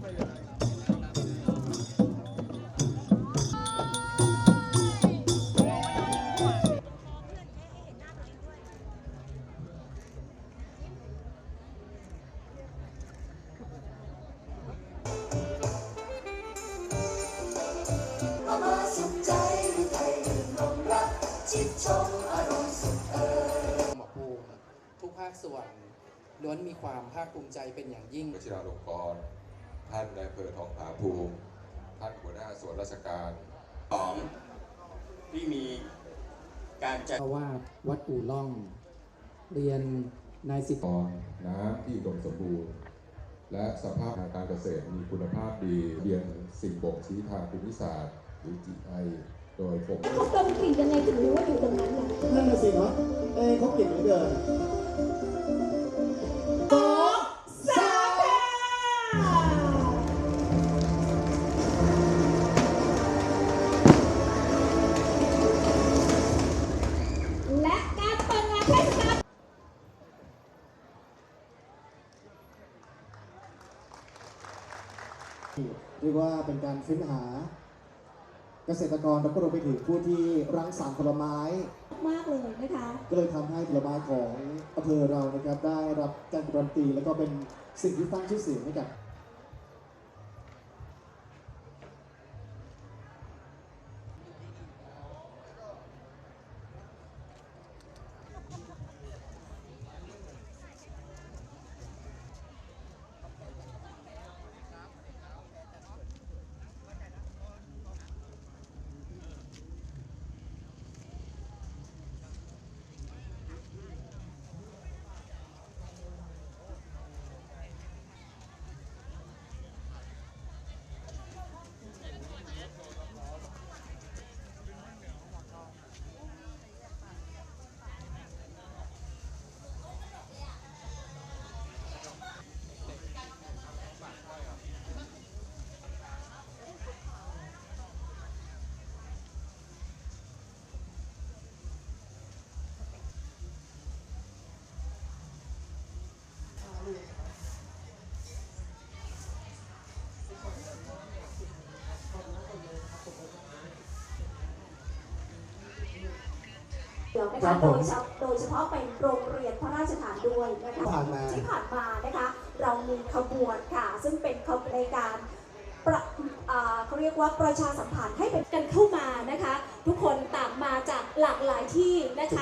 เอามาสุขใจด้วยใจรื่นรมรักชิดชมอารมณ์สุขเอ่ยหมอภูมิทุกภาคส่วนล้วนมีความภาคภูมิใจเป็นอย่างยิ่งวชิราลงกรณ์ ท่านนายอำเภอทองผาภูมิ ท่านหัวหน้าส่วนราชการของที่มีการจัดเพราะว่าวัดอู่ล่อง เรียนนายสิทธิ์กรน้ำที่อุดมสมบูรณ์ และสภาพทางการเกษตรมีคุณภาพดีเรียนสิ่งบ่งชี้ทางภูมิศาสตร์หรือ GI โดยผมเขาดมกลิ่นยังไงถึงรู้ว่าอยู่ตรง เรียกว่าเป็นการค้นหา เกษตรกรแล้วก็รวมไปถึงผู้ที่รังสรรค์ผลไม้ มากเลยนะคะ ก็เลยทำให้ผลไม้ของอำเภอเรานะครับได้รับการการันตีแล้วก็เป็นสิ่งที่ตั้งชื่อเสียงให้กับ ยวนะครัคะบโดผมยเฉพาะโดยเฉพาะเป็นโรงเรียนพระราชทานด้วยนะคะที่ผ่านมา ที่ผ่านมานะคะ เรามีขบวนค่ะ ซึ่งเป็นขบวนในการประอ่าเขาเรียกว่าประชาสัมพันธ์ให้เป็นกันเข้ามานะคะ ทุกคนต่างมาจากหลากหลายที่นะคะ